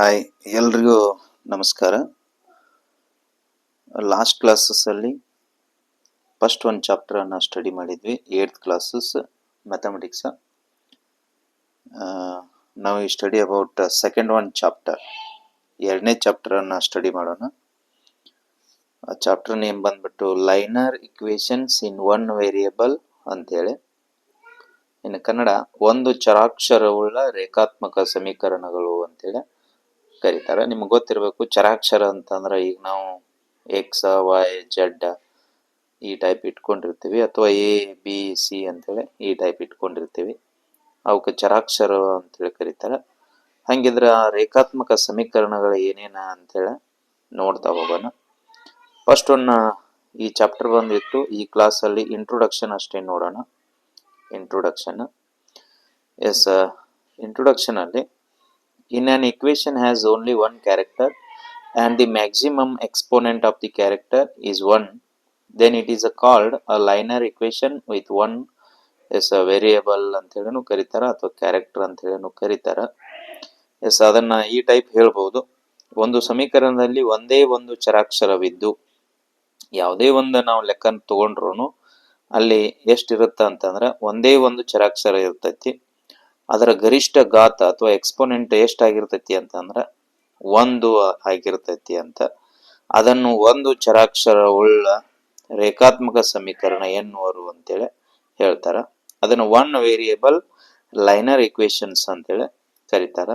Hi ಎಲ್ರಿಗೂ ನಮಸ್ಕಾರ. Last ಕ್ಲಾಸಸ್ಸಲ್ಲಿ ಫಸ್ಟ್ ಒಂದು ಚಾಪ್ಟರನ್ನು ಸ್ಟಡಿ ಮಾಡಿದ್ವಿ. ಏಯ್ತ್ ಕ್ಲಾಸಸ್ ಮ್ಯಾಥಮೆಟಿಕ್ಸ ನಾವು ಈ study about second one chapter ಎರಡನೇ ಚಾಪ್ಟರನ್ನು ಸ್ಟಡಿ ಮಾಡೋಣ. ಆ ಚಾಪ್ಟರ್ ನೇಮ್ ಬಂದ್ಬಿಟ್ಟು linear equations in one variable ಅಂತೇಳಿ. ಇನ್ನು ಕನ್ನಡ ಒಂದು ಚರಾಕ್ಷರವುಳ್ಳ ರೇಖಾತ್ಮಕ ಸಮೀಕರಣಗಳು ಅಂತೇಳಿ. ಕರೀತಾರೆ. ನಿಮ್ಗೆ ಗೊತ್ತಿರಬೇಕು, ಚರಾಕ್ಷರ ಅಂತಂದ್ರೆ ಈಗ ನಾವು ಎಕ್ಸ್ ವೈ ಜಡ್ ಈ ಟೈಪ್ ಇಟ್ಕೊಂಡಿರ್ತೀವಿ ಅಥವಾ ಎ ಬಿ ಸಿ ಅಂತೇಳಿ ಈ ಟೈಪ್ ಇಟ್ಕೊಂಡಿರ್ತೀವಿ. ಅವಕ್ಕೆ ಚರಾಕ್ಷರ ಅಂತೇಳಿ ಕರೀತಾರೆ. ಹಂಗಿದ್ರೆ ಆ ರೇಖಾತ್ಮಕ ಸಮೀಕರಣಗಳು ಏನೇನ ಅಂತೇಳಿ ನೋಡ್ತಾ ಹೋಗೋಣ. ಫಸ್ಟ್ ಒನ್ ಈ ಚಾಪ್ಟರ್ ಬಂದಿತ್ತು. ಈ ಕ್ಲಾಸಲ್ಲಿ ಇಂಟ್ರೊಡಕ್ಷನ್ ಅಷ್ಟೇ ನೋಡೋಣ. ಇಂಟ್ರೊಡಕ್ಷನ್ ಎಸ್ ಇಂಟ್ರೊಡಕ್ಷನ್ ಅಲ್ಲಿ in an equation has only one character and the maximum exponent of the character is 1 then it is a called a linear equation with one is a variable ಅಂತ ಹೇಳಿನೂ ಕರೀತಾರ ಅಥವಾ character ಅಂತ ಹೇಳಿನೂ ಕರೀತಾರ S ಅದನ್ನ ಈ type ಹೇಳ್ಬೋದು ಒಂದು ಸಮೀಕರಣದಲ್ಲಿ ಒಂದೇ ಒಂದು ಚರಾಕ್ಷರವಿದ್ದು ಯಾವುದೇ ಒಂದು ನಾವು ಲೆಕ್ಕ ತಗೊಂಡ್ರು ಅಲ್ಲಿ ಎಷ್ಟಿರುತ್ತ ಅಂತಂದ್ರೆ ಒಂದೇ ಒಂದು ಚರಾಕ್ಷರ ಇರ್ತೈತಿ ಅದರ ಗರಿಷ್ಠ ಗಾತ ಅಥವಾ ಎಕ್ಸ್ಪೋನೆಂಟ್ ಎಷ್ಟಾಗಿರ್ತೈತಿ ಅಂತಂದ್ರೆ ಒಂದು ಆಗಿರ್ತೈತಿ ಅಂತ. ಅದನ್ನು ಒಂದು ಚರಾಕ್ಷರ ಉಳ್ಳ ರೇಖಾತ್ಮಕ ಸಮೀಕರಣ ಎನ್ನುವರು ಅಂತೇಳಿ ಹೇಳ್ತಾರ. ಅದನ್ನು ಒನ್ ವೇರಿಯಬಲ್ ಲೈನರ್ ಇಕ್ವೇಶನ್ಸ್ ಅಂತೇಳಿ ಕರೀತಾರ.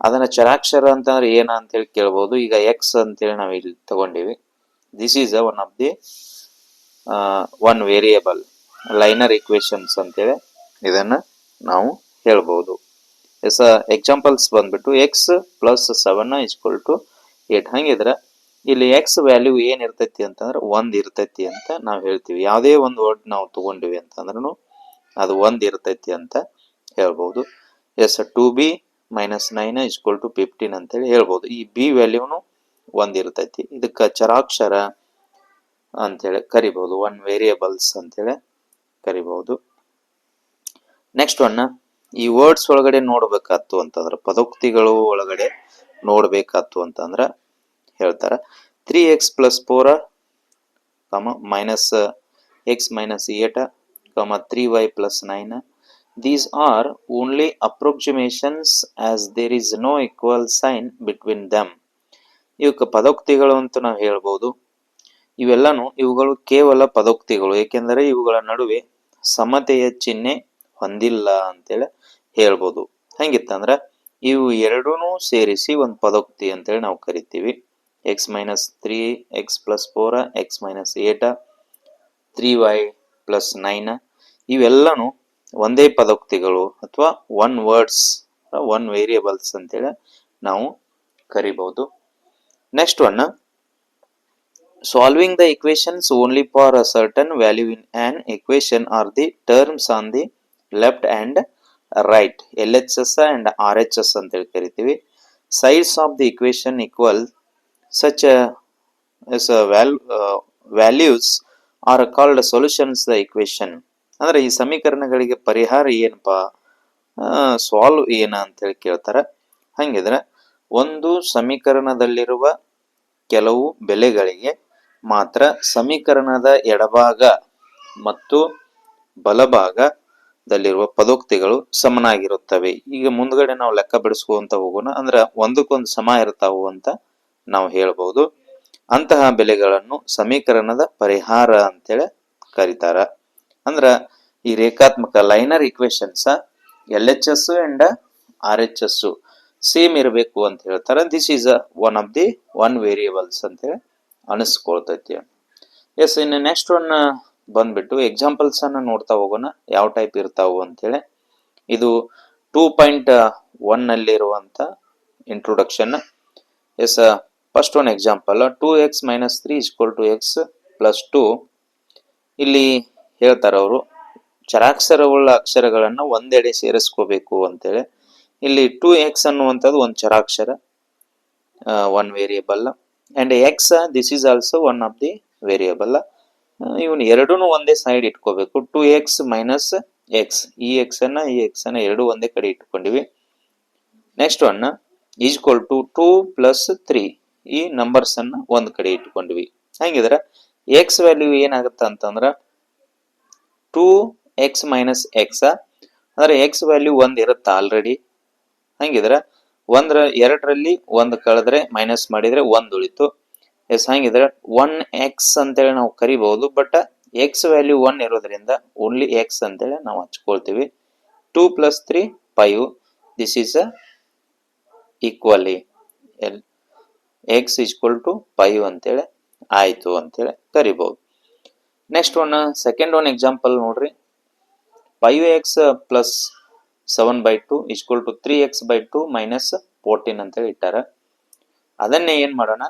ಅದನ್ನ ಚರಾಕ್ಷರ ಅಂತಂದ್ರೆ ಏನ ಅಂತೇಳಿ ಕೇಳ್ಬೋದು. ಈಗ ಎಕ್ಸ್ ಅಂತೇಳಿ ನಾವು ಇಲ್ಲಿ ತಗೊಂಡಿವಿ. This is one of the one variable linear equations ಅಂತೇಳಿ ಇದನ್ನ ನಾವು ಹೇಳ್ಬೋದು. ಎಸ್ ಎಕ್ಸಾಂಪಲ್ಸ್ ಬಂದ್ಬಿಟ್ಟು x plus seven is equal to eight ಹಂಗಿದ್ರೆ ಇಲ್ಲಿ ಎಕ್ಸ್ ವ್ಯಾಲ್ಯೂ ಏನು ಇರ್ತೈತಿ ಅಂತಂದ್ರೆ ಒಂದು ಇರ್ತೈತಿ ಅಂತ ನಾವು ಹೇಳ್ತೀವಿ. ಯಾವುದೇ ಒಂದು ವರ್ಡ್ ನಾವು ತಗೊಂಡಿವಿ ಅಂತಂದ್ರೂ ಅದು ಒಂದು ಇರ್ತೈತಿ ಅಂತ ಹೇಳ್ಬೋದು. As two b minus nine is equal to fifteen ಅಂತೇಳಿ ಹೇಳ್ಬೋದು. ಈ ಬಿ ವ್ಯಾಲ್ಯೂನು ಒಂದು ಇರ್ತೈತಿ. ಇದಕ್ಕೆ ಚರಾಕ್ಷರ ಅಂತೇಳಿ ಕರಿಬಹುದು ಒನ್ ವೇರಿಯಬಲ್ಸ್ ಅಂತೇಳಿ ಕರಿಬಹುದು ನೆಕ್ಸ್ಟ್ ಒನ್ ಈ ವರ್ಡ್ಸ್ ಒಳಗಡೆ ನೋಡ್ಬೇಕಾತ್ತು ಅಂತಂದ್ರೆ, ಪದೋಕ್ತಿಗಳು ಒಳಗಡೆ ನೋಡ್ಬೇಕಾತ್ತು ಅಂತಂದ್ರ ಹೇಳ್ತಾರ. Three x plus four comma minus x minus eight comma three y plus nine these are only approximations as there is no equal sign between them ಇವಕ್ಕೆ ಪದೋಕ್ತಿಗಳು ಅಂತ ನಾವು ಹೇಳ್ಬೋದು. ಇವೆಲ್ಲನೂ ಇವುಗಳು ಕೇವಲ ಪದೋಕ್ತಿಗಳು, ಏಕೆಂದರೆ ಇವುಗಳ ನಡುವೆ ಸಮತೆಯ ಚಿಹ್ನೆ ಹೊಂದಿಲ್ಲ ಅಂತೇಳಿ ಹೇಳ್ಬೋದು. ಹೆಂಗಿತ್ತಂದ್ರೆ ಇವು ಎರಡೂ ಸೇರಿಸಿ ಒಂದು ಪದೋಕ್ತಿ ಅಂತೇಳಿ ನಾವು ಕರಿತೀವಿ. X minus three x plus four x minus eight three y plus nine ಇವೆಲ್ಲನು ಒಂದೇ ಪದೋಕ್ತಿಗಳು ಅಥವಾ ಒನ್ ವರ್ಡ್ಸ್ ಒನ್ ವೇರಿಯಬಲ್ಸ್ ಅಂತೇಳಿ ನಾವು ಕರಿಬಹುದು next one solving the equations only for a certain value in an equation are the terms on the left and right L H S and R H S ಅಂತೇಳಿ ಕರಿತೀವಿ. Sides of the equation equal such val values are called solutions the equation ಅಂದ್ರೆ ಈ ಸಮೀಕರಣಗಳಿಗೆ ಪರಿಹಾರ ಏನಪ್ಪ? Solve ಏನ ಅಂತೇಳಿ ಕೇಳ್ತಾರೆ. ಹಂಗಿದ್ರೆ ಒಂದು ಸಮೀಕರಣದಲ್ಲಿರುವ ಕೆಲವು ಬೆಲೆಗಳಿಗೆ ಮಾತ್ರ ಸಮೀಕರಣದ ಎಡಭಾಗ ಮತ್ತು ಬಲಭಾಗ ದಲ್ಲಿರುವ ಪದೋಕ್ತಿಗಳು ಸಮನಾಗಿರುತ್ತವೆ. ಈಗ ಮುಂದ್ಗಡೆ ನಾವು ಲೆಕ್ಕ ಬಿಡಿಸ್ಕೊಂತ ಹೋಗೋಣ. ಅಂದ್ರ ಒಂದಕ್ಕೊಂದು ಸಮ ಇರ್ತಾವು ಅಂತ ನಾವು ಹೇಳ್ಬಹುದು ಅಂತಹ ಬೆಲೆಗಳನ್ನು ಸಮೀಕರಣದ ಪರಿಹಾರ ಅಂತೇಳಿ ಕರೀತಾರ. ಅಂದ್ರ ಈ ರೇಖಾತ್ಮಕ linear equations L H S and R H S same ಇರಬೇಕು ಅಂತ ಹೇಳ್ತಾರೆ. This is one of the one variables ಅಂತೇಳಿ ಅನಿಸ್ಕೊಳ್ತೈತಿ. ಎಸ್ ಇನ್ನು ನೆಕ್ಸ್ಟ್ ಒನ್ ಬಂದ್ಬಿಟ್ಟು ಎಕ್ಸಾಂಪಲ್ಸ್ ಅನ್ನ ನೋಡ್ತಾ ಹೋಗೋಣ, ಯಾವ ಟೈಪ್ ಇರ್ತಾವು ಅಂತೇಳಿ. ಇದು ಟೂ ಪಾಯಿಂಟ್ ಒನ್ ಅಲ್ಲಿ ಇರುವಂತ introduction yes first one example two x minus three is equal to x plus two ಇಲ್ಲಿ ಹೇಳ್ತಾರೆ ಅವರು, ಚರಾಕ್ಷರವುಳ್ಳ ಅಕ್ಷರಗಳನ್ನು ಒಂದೆಡೆ ಸೇರಿಸ್ಕೋಬೇಕು ಅಂತೇಳಿ. ಇಲ್ಲಿ ಟೂ ಎಕ್ಸ್ ಅನ್ನುವಂಥದ್ದು ಒಂದು ಚರಾಕ್ಷರ one variable and x this is also one of the variable ಇವನ್ ಎರಡೂ ಒಂದೇ ಸೈಡ್ ಇಟ್ಕೋಬೇಕು. ಟು ಎಕ್ಸ್ ಮೈನಸ್ ಎಕ್ಸ್ ಈ ಎಕ್ಸ್ ಅನ್ನ, ಈ ಎಕ್ಸ್ ಅನ್ನ ಎರಡು ಒಂದೇ ಕಡೆ ಇಟ್ಕೊಂಡಿವಿ. Next one is equal to two plus three ಈ ನಂಬರ್ಸ್ ಅನ್ನ ಒಂದ್ ಕಡೆ ಇಟ್ಕೊಂಡ್ವಿ. ಹಂಗಿದ್ರೆ? ಎಕ್ಸ್ ವ್ಯಾಲ್ಯೂ ಏನಾಗುತ್ತೆ ಅಂತಂದ್ರ ಟೂ ಎಕ್ಸ್ ಮೈನಸ್ ಎಕ್ಸ್ ಅಂದ್ರೆ ಎಕ್ಸ್ ವ್ಯಾಲ್ಯೂ ಒಂದ್ ಇರುತ್ತೆ ಆಲ್ರೆಡಿ ಹಂಗಿದ್ರೆ? ಒಂದ್ರ ಎರಡರಲ್ಲಿ ಒಂದು ಕಳೆದ್ರೆ ಮೈನಸ್ ಮಾಡಿದ್ರೆ ಒಂದ್ ಉಳಿತು. ಎಸ್ ಹಂಗಿದ್ರೆ ಒನ್ ಎಕ್ಸ್ ಅಂತೇಳಿ ನಾವು ಕರಿಬಹುದು ಬಟ್ ಎಕ್ಸ್ ವ್ಯಾಲ್ಯೂ ಒನ್ ಇರೋದ್ರಿಂದ ಓನ್ಲಿ ಎಕ್ಸ್ ಅಂತೇಳಿ ನಾವು ಹಚ್ಕೊಳ್ತೀವಿ. Two plus three five this is a equally L x equal to five ಅಂತೇಳಿ ಆಯಿತು ಅಂತೇಳಿ ಕರಿಬಹುದು. Next one second one example ನೋಡ್ರಿ. Five x plus seven by two equal to three x by two minus fourteen ಅಂತೇಳಿ ಇಟ್ಟಾರ. ಅದನ್ನೇ ಏನು ಮಾಡೋಣ?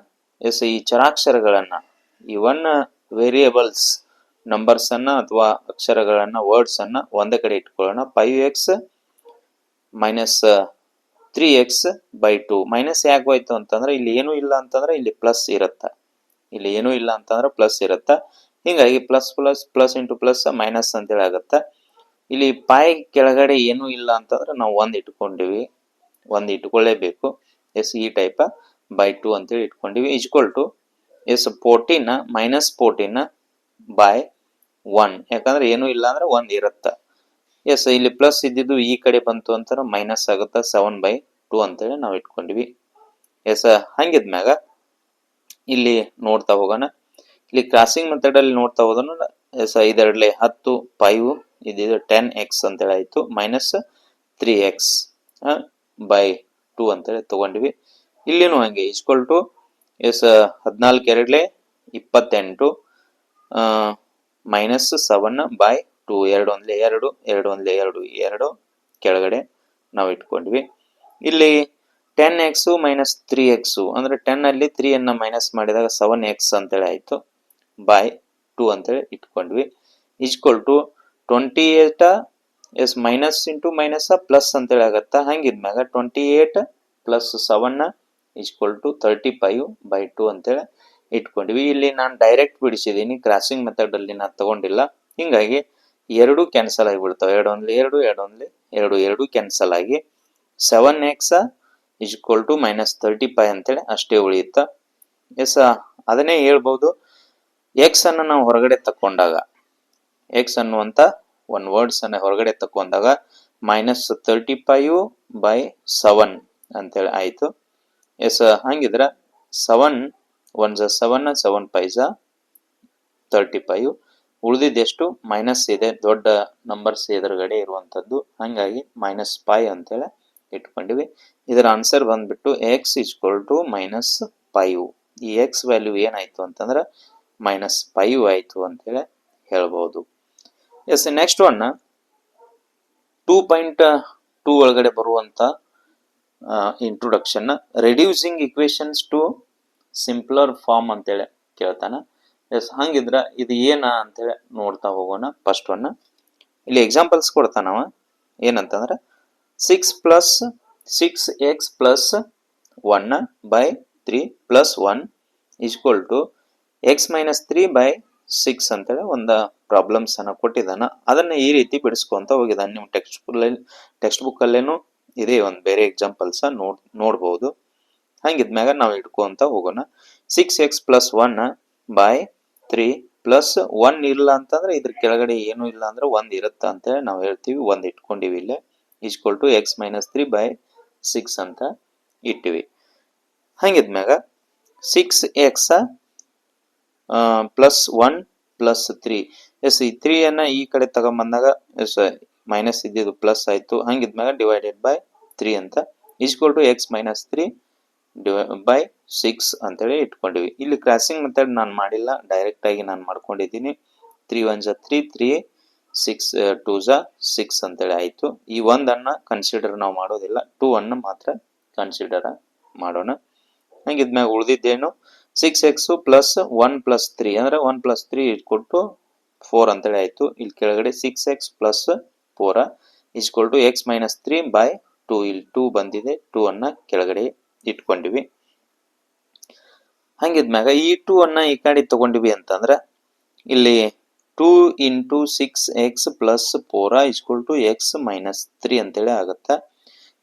ಎಸ್, ಈ ಚರಾಕ್ಷರಗಳನ್ನ ಒನ್ ವೇರಿಯೇಬಲ್ಸ್ ನಂಬರ್ಸ್ ಅನ್ನ ಅಥವಾ ಅಕ್ಷರಗಳನ್ನ ವರ್ಡ್ಸ್ ಅನ್ನ ಒಂದೇ ಕಡೆ ಇಟ್ಕೊಳ್ಳೋಣ. Five x minus three x by two minus ಯಾಕೆ ಹೋಯ್ತು ಅಂತಂದ್ರೆ, ಇಲ್ಲಿ ಏನೂ ಇಲ್ಲ ಅಂತಂದ್ರೆ, ಇಲ್ಲಿ ಪ್ಲಸ್ ಇರುತ್ತೆ. ಇಲ್ಲಿ ಏನೂ ಇಲ್ಲ ಅಂತಂದ್ರೆ ಪ್ಲಸ್ ಇರುತ್ತೆ. ಹೀಗಾಗಿ plus plus plus into plus minus ಅಂತೇಳಿ ಆಗುತ್ತೆ. ಇಲ್ಲಿ ಪಾಯ್ ಕೆಳಗಡೆ ಏನೂ ಇಲ್ಲ ಅಂತಂದ್ರೆ, ನಾವು ಒಂದ್ ಇಟ್ಕೊಂಡಿವಿ. ಒಂದ್ ಇಟ್ಕೊಳ್ಳೇಬೇಕು. ಎಸ್, ಈ ಟೈಪ್ ಬೈ ಟು ಅಂತೇಳಿ ಇಟ್ಕೊಂಡಿವಿ. Equal to yes fourteen minus fourteen by one ಯಾಕಂದ್ರೆ ಏನು ಇಲ್ಲ ಅಂದ್ರೆ ಒಂದು ಇರುತ್ತೆ. ಎಸ್ ಇಲ್ಲಿ ಪ್ಲಸ್ ಇದ್ದಿದ್ದು ಈ ಕಡೆ ಬಂತು ಅಂತಾರೆ ಮೈನಸ್ ಆಗುತ್ತೆ ಸೆವೆನ್ ಬೈ ಟು ಅಂತೇಳಿ ನಾವು ಇಟ್ಕೊಂಡಿವಿ. ಎಸ್ ಹಂಗಿದ್ಮ್ಯಾಗ ಇಲ್ಲಿ ನೋಡ್ತಾ ಹೋಗೋಣ. ಇಲ್ಲಿ ಕ್ರಾಸಿಂಗ್ ಮೆಥಡ್ ಅಲ್ಲಿ ನೋಡ್ತಾ ಹೋದನು ಎಸ್ ಇದರಲ್ಲಿ ಹತ್ತು ಫೈವ್ ಇದಿದು ಟೆನ್ ಎಕ್ಸ್ ಅಂತೇಳಿ ಆಯ್ತು. Minus three x by two ಅಂತೇಳಿ ತಗೊಂಡ್ವಿ. ಇಲ್ಲಿನೂ ಹಂಗೆ ಇಸ್ಕೊಲ್ ಟು ಎಸ್ ಹದಿನಾಲ್ಕು ಎರಡಲೆ ಇಪ್ಪತ್ತೆಂಟು ಮೈನಸ್ ಸೆವೆನ್ ಬೈ ಟು ಎರಡು ಒಂದ್ಲೆ ಎರಡು ಎರಡು ಒಂದ್ಲೆ ಎರಡು ಎರಡು ಕೆಳಗಡೆ ನಾವು ಇಟ್ಕೊಂಡ್ವಿ. ಇಲ್ಲಿ ten x minus three x ಅಂದ್ರೆ ಟೆನ್ ಅಲ್ಲಿ ತ್ರೀ ಅನ್ನ ಮೈನಸ್ ಮಾಡಿದಾಗ ಸೆವೆನ್ ಎಕ್ಸ್ ಅಂತೇಳಿ ಆಯ್ತು ಬೈ ಟು ಅಂತೇಳಿ ಇಟ್ಕೊಂಡ್ವಿ. Is equal to twenty eight yes minus into minus plus ಅಂತೇಳಿ ಆಗತ್ತ, ಹಂಗಿದ್ಮ್ಯಾಗ twenty eight plus seven is equal to thirty five by two ಅಂತೇಳಿ ಇಟ್ಕೊಂಡಿವಿ. ಇಲ್ಲಿ ನಾನು ಡೈರೆಕ್ಟ್ ಬಿಡಿಸಿದ್ದೀನಿ ಕ್ರಾಸಿಂಗ್ ಮೆಥಡ್ ಅಲ್ಲಿ ನಾನು ತಗೊಂಡಿಲ್ಲ. ಹಿಂಗಾಗಿ ಎರಡು ಕ್ಯಾನ್ಸಲ್ ಆಗಿಬಿಡ್ತಾವೆ. ಎರಡು ಒಂದ್ಲಿ ಎರಡು ಎರಡು ಒಂದ್ಲಿ ಎರಡು ಎರಡು ಕ್ಯಾನ್ಸಲ್ ಆಗಿ seven x equal to minus thirty five ಅಂತೇಳಿ ಅಷ್ಟೇ ಉಳಿಯುತ್ತ. ಎಸ್ ಅದನ್ನೇ ಹೇಳ್ಬೋದು. ಎಕ್ಸ್ ಅನ್ನು ನಾವು ಹೊರಗಡೆ ತಕೊಂಡಾಗ ಎಕ್ಸ್ ಅನ್ನುವಂತ ಒನ್ ವರ್ಡ್ಸ್ ಅನ್ನ ಹೊರಗಡೆ ತಕೊಂಡಾಗ minus thirty five by seven ಅಂತೇಳಿ ಆಯ್ತು. ಎಸ್ ಹಂಗಿದ್ರ ಸೆವೆನ್ ಒನ್ ಝ ಸೆವೆನ್ ಸೆವೆನ್ ಝ ತರ್ಟಿ ಫೈವ್ ಉಳಿದಿದ್ದೆಷ್ಟು ಮೈನಸ್ ಇದೆ. ದೊಡ್ಡ ನಂಬರ್ಸ್ ಎದುರುಗಡೆ ಇರುವಂತದ್ದು. ಹಂಗಾಗಿ ಮೈನಸ್ ಪೈ ಅಂತೇಳಿ ಇಟ್ಕೊಂಡಿವಿ. ಇದರ ಆನ್ಸರ್ ಬಂದ್ಬಿಟ್ಟು x is equal to minus five ಈ ಎಕ್ಸ್ ವ್ಯಾಲ್ಯೂ ಏನಾಯ್ತು ಅಂತಂದ್ರೆ ಮೈನಸ್ ಫೈವ್ ಆಯ್ತು ಅಂತೇಳಿ ಹೇಳ್ಬೋದು. Yes next one two point two ಒಳಗಡೆ ಬರುವಂತ introduction reducing equations to simpler form ಅಂತೇಳಿ ಕೇಳ್ತಾನೆ. ಎಸ್ ಹಂಗಿದ್ರ ಇದು ಏನ ಅಂತೇಳಿ ನೋಡ್ತಾ ಹೋಗೋಣ ಫಸ್ಟ್ ಒನ್ ಇಲ್ಲಿ ಎಕ್ಸಾಂಪಲ್ಸ್ ಕೊಡ್ತಾನವ ಏನಂತಂದ್ರೆ six plus six x plus one by three plus one equal to x minus three by six ಅಂತೇಳಿ ಒಂದು ಪ್ರಾಬ್ಲಮ್ಸ್ ಅನ್ನ ಕೊಟ್ಟಿದ್ದಾನೆ ಅದನ್ನ ಈ ರೀತಿ ಬಿಡಿಸ್ಕೊಂತ ಹೋಗಿದ್ದಾನೆ ನಿಮ್ಮ ಟೆಕ್ಸ್ಟ್ ಬುಕ್ ಟೆಕ್ಸ್ಟ್ ಬುಕ್ ಅಲ್ಲೇನು ಇದೆ ಒಂದು ಬೇರೆ ಎಕ್ಸಾಂಪಲ್ಸ ನೋಡ್, ನೋಡ್ಬೋದು. ಹಂಗಿದ್ಮ್ಯಾಗ ನಾವು ಇಟ್ಕೊಂತ ಹೋಗೋಣ. Six x plus one by three plus one ಇಲ್ಲ ಅಂತಂದ್ರೆ ಇದ್ರ ಕೆಳಗಡೆ ಏನು ಇಲ್ಲ ಅಂದ್ರೆ ಒಂದ್ ಇರುತ್ತ ಅಂತ ನಾವು ಹೇಳ್ತೀವಿ. ಒಂದ್ ಇಟ್ಕೊಂಡಿವಿ ಇಲ್ಲೇ. Is equal to x minus three by six ಅಂತ ಇಟ್ಟಿವಿ. ಹಂಗಿದ್ಮ್ಯಾಗ six x plus one plus three yes, ಈ ತ್ರೀಯನ್ನ ಈ ಕಡೆ ತಗೊಂಬಂದಾಗ, ಎಸ್ ಮೈನಸ್ ಇದ್ದಿದ್ದು ಪ್ಲಸ್ ಆಯ್ತು. ಹಂಗಿದ್ಮ್ಯಾಗ ಡಿವೈಡೆಡ್ ಬೈ ತ್ರೀ ಅಂತ. Equal to x minus three by six ಅಂತೇಳಿ ಇಟ್ಕೊಂಡಿವಿ. ಇಲ್ಲಿ ಕ್ರಾಸಿಂಗ್ ಮೆಥಡ್ ನಾನು ಮಾಡಿಲ್ಲ. ಡೈರೆಕ್ಟ್ ಆಗಿ ನಾನು ಮಾಡ್ಕೊಂಡಿದ್ದೀನಿ. ತ್ರೀ ಒನ್ ಜ ತ್ರೀ ತ್ರೀ ಸಿಕ್ಸ್ ಟೂ ಜ ಸಿಕ್ಸ್ ಅಂತೇಳಿ ಆಯ್ತು. ಈ ಒಂದನ್ನ ಕನ್ಸಿಡರ್ ನಾವು ಮಾಡೋದಿಲ್ಲ. ಟೂ ಅನ್ನು ಮಾತ್ರ ಕನ್ಸಿಡರ್ ಮಾಡೋಣ. ಹಂಗಿದ್ಮ್ಯಾಗ ಉಳಿದಿದ್ದೇನು? Six x plus one plus three ಅಂದ್ರೆ ಒನ್ ಪ್ಲಸ್ ತ್ರೀ ಇಟ್ಕೊಟ್ಟು ಫೋರ್ ಅಂತೇಳಿ ಆಯ್ತು. ಇಲ್ಲಿ ಕೆಳಗಡೆ six x plus four is equal to x minus three by two ಇಲ್ಲಿ ಟೂ ಬಂದಿದೆ. ಟೂ ಅನ್ನ ಕೆಳಗಡೆ ಇಟ್ಕೊಂಡಿವಿ. ಹಂಗಿದ್ಮ್ಯಾಗ ಈ ಟೂ ಅನ್ನ ಈ ಕಡೆ ತಗೊಂಡಿವಿ ಅಂತಂದ್ರ ಇಲ್ಲಿ two into six x plus four is equal to x minus three ಅಂತೇಳಿ ಆಗತ್ತ.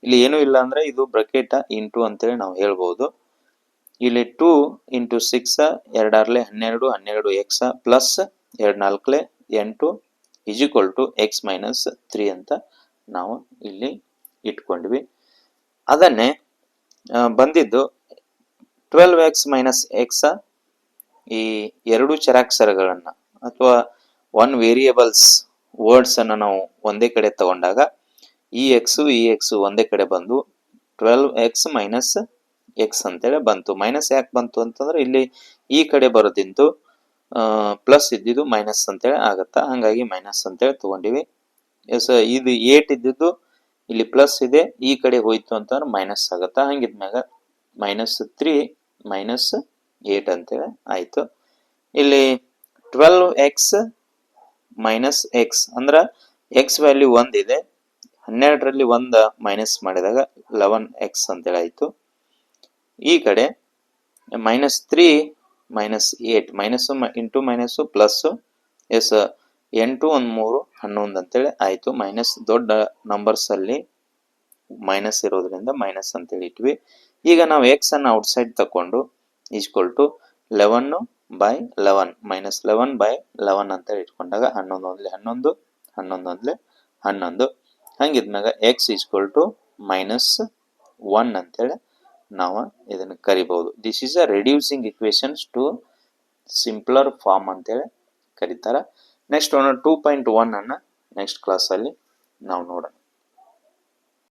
ಇಲ್ಲಿ ಏನೂ ಇಲ್ಲ ಅಂದ್ರೆ ಇದು ಬ್ರಕೆಟ್ ಇಂಟು ಅಂತೇಳಿ ನಾವು ಹೇಳ್ಬೋದು. ಇಲ್ಲಿ ಟೂ ಇಂಟು ಸಿಕ್ಸ್ ಎರಡಾರ್ಲೆ ಹನ್ನೆರಡು ಹನ್ನೆರಡು ಎಕ್ಸ್ ಪ್ಲಸ್ ಎರಡು ನಾಲ್ಕಲೆ ಎಂಟು is equal to x minus three ಅಂತ ನಾವು ಇಲ್ಲಿ ಇಟ್ಕೊಂಡ್ವಿ. ಅದನ್ನೇ ಬಂದಿದ್ದು ಟ್ವೆಲ್ವ್ ಎಕ್ಸ್ ಮೈನಸ್ ಎಕ್ಸ್ ಈ ಎರಡು ಚರಾಕ್ಷರಗಳನ್ನು ಅಥವಾ ಒನ್ ವೇರಿಯೇಬಲ್ಸ್ ವರ್ಡ್ಸನ್ನು ನಾವು ಒಂದೇ ಕಡೆ ತಗೊಂಡಾಗ ಈ ಎಕ್ಸು ಈ ಎಕ್ಸು ಒಂದೇ ಕಡೆ ಬಂದು ಟ್ವೆಲ್ವ್ ಎಕ್ಸ್ ಮೈನಸ್ ಎಕ್ಸ್ ಅಂತೇಳಿ ಬಂತು. ಮೈನಸ್ ಯಾಕೆ ಬಂತು ಅಂತಂದ್ರೆ ಇಲ್ಲಿ ಈ ಕಡೆ ಬರೋದಿಂದು ಪ್ಲಸ್ ಇದ್ದಿದ್ದು ಮೈನಸ್ ಅಂತೇಳಿ ಆಗುತ್ತಾ? ಹಂಗಾಗಿ ಮೈನಸ್ ಅಂತೇಳಿ ತಗೊಂಡಿವಿ. ಎಸ್ ಇದು ಏಟ್ ಇದ್ದಿದ್ದು ಇಲ್ಲಿ ಪ್ಲಸ್ ಇದೆ, ಈ ಕಡೆ ಹೋಯ್ತು ಅಂತಂದ್ರೆ ಮೈನಸ್ ಆಗತ್ತಾ? ಹಂಗಿದ್ಮ್ಯಾಗ ಮೈನಸ್ ತ್ರೀ ಮೈನಸ್ ಏಟ್ ಅಂತೇಳಿ ಆಯಿತು. ಇಲ್ಲಿ ಟ್ವೆಲ್ವ್ ಎಕ್ಸ್ ಮೈನಸ್ ಎಕ್ಸ್ ಅಂದ್ರೆ ಎಕ್ಸ್ ವ್ಯಾಲ್ಯೂ ಒಂದಿದೆ ಹನ್ನೆರಡರಲ್ಲಿ ಒಂದ ಮೈನಸ್ ಮಾಡಿದಾಗ ಲೆವೆನ್ ಎಕ್ಸ್ ಅಂತೇಳಿ ಆಯಿತು. ಈ ಕಡೆ minus three minus eight minus into minus plus yes ಎಂಟು ಒಂದು ಮೂರು ಹನ್ನೊಂದು ಅಂತೇಳಿ ಆಯ್ತು. ಮೈನಸ್ ದೊಡ್ಡ ನಂಬರ್ಸಲ್ಲಿ ಮೈನಸ್ ಇರೋದ್ರಿಂದ ಮೈನಸ್ ಅಂತೇಳಿ ಇಟ್ವಿ. ಈಗ ನಾವು ಎಕ್ಸ್ ಅನ್ನ ಔಟ್ಸೈಡ್ ತಕೊಂಡು is equal to eleven by eleven minus eleven by eleven ಅಂತೇಳಿ ಇಟ್ಕೊಂಡಾಗ ಹನ್ನೊಂದು ಒಂದ್ಲೆ ಹನ್ನೊಂದು ಹನ್ನೊಂದು ಒಂದ್ಲೆ ಹನ್ನೊಂದು. ಹಂಗಿದ್ಮ್ಯಾಗ x is equal to minus one ಅಂತೇಳಿ ನಾವು ಇದನ್ನ ಕರಿಬಹುದು. This is a reducing equations to simpler form ಅಂತೇಳಿ ಕರೀತಾರೆ. Next one two point one ಅನ್ನ ನೆಕ್ಸ್ಟ್ ಕ್ಲಾಸಲ್ಲಿ ನಾವು ನೋಡೋಣ.